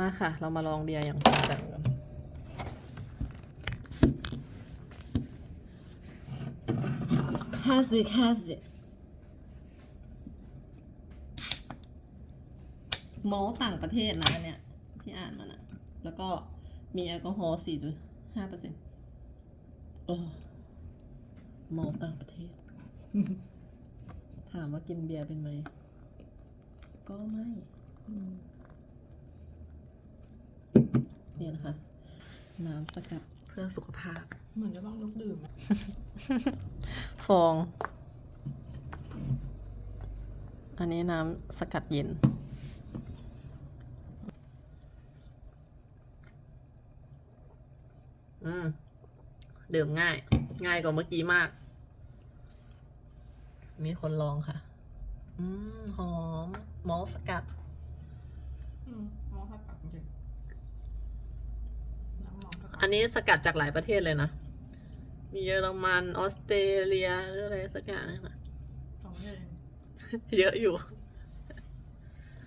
มาค่ะ เรามาลองเบียร์อย่างจริงจังกันห้าสิบห้าสิบมอลต์ต่างประเทศนะอันเนี่ยที่อ่านมานะแล้วก็มีแอลกอฮอล์4.5เปอร์เซ็นต์โอ้มอลต่างประเทศ ถามว่ากินเบียร์เป็นไหม ก็ไม่ เนี่ยนะคะ น้ำสกัดเพื่อสุขภาพ เหมือนจะต้องลูกดื่ม ฟอง อันนี้น้ำสกัดเย็น อืม ดื่มง่าย ง่ายกว่าเมื่อกี้มาก มีคนลองค่ะ อืม หอม มอลต์สกัด อืมมองถ้าปากจริงน้ำม องถ้าปากอันนี้สกัดจากหลายประเทศเลยนะ มีเยอรมัน ออสเตรเลียหรืออะไรสักอย่างนะ สองเดือน เยอะอยู่อ